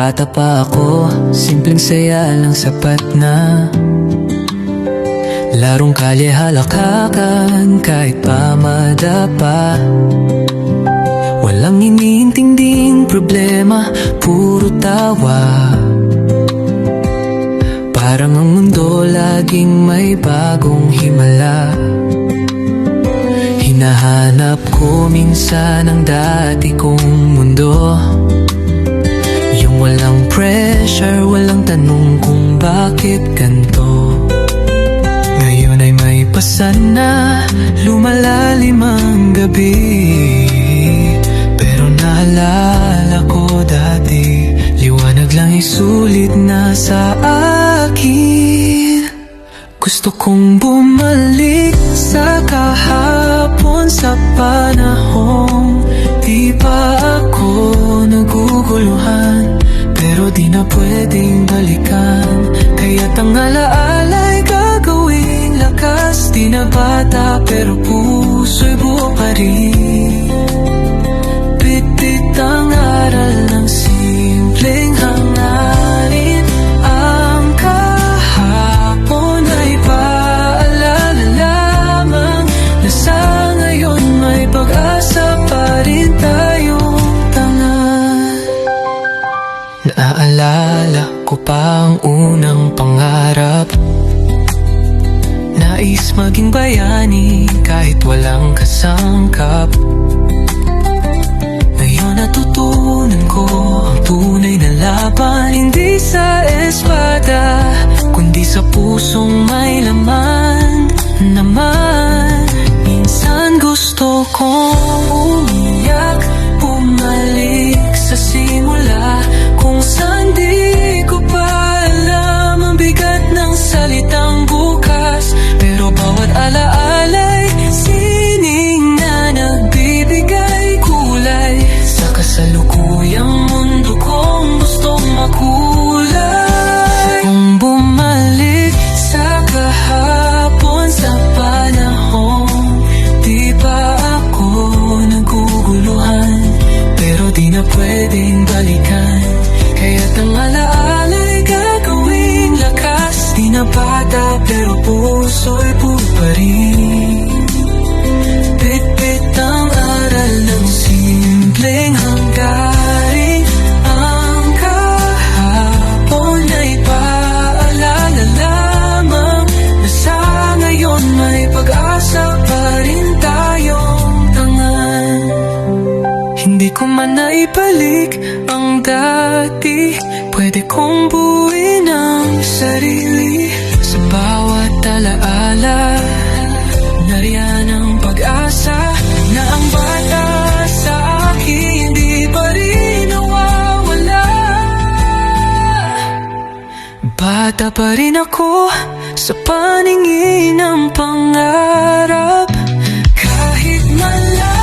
bata pa ako Simpleng saya lang sapat na. Larong kalye halakakan kahit pa madapa. Walang iniintinding problema, puro tawa. Parang ang mundo laging may bagong himala. Hinahanap ko minsan ang dati kong mundo walang pressure, walang tanong kung bakit ganto Ngayon ay may pasan na lumalalim ang gabi. Pero naalala ko dati Liwanag lang isulit na sa akin. Gusto kong bumalik sa kahapon sa panahong Di pa ako naguguluhan na pwedeng balikan. Kaya't ang alaala'y gagawing lakas. Di na bata pero puso'y buo pa rin Naaalala ko pa ang unang pangarap. Nais maging bayani kahit walang kasangkap. Ngayon natutunan ko ang tunay na laban Hindi sa espada, kundi sa pusong may laman Naman, minsan gusto kong na bata pero puso'y buo pa rin. Bitbit ang aral ng simpleng hanggaring Ang kahapon ay paalala lamang Na sa ngayon may pag-asa pa rin tayong tangan. Hindi ko man naibalik ang dati. Pwede kong buuin ang sarili Bata pa rin ako Sa paningin ng pangarap. Kahit malayo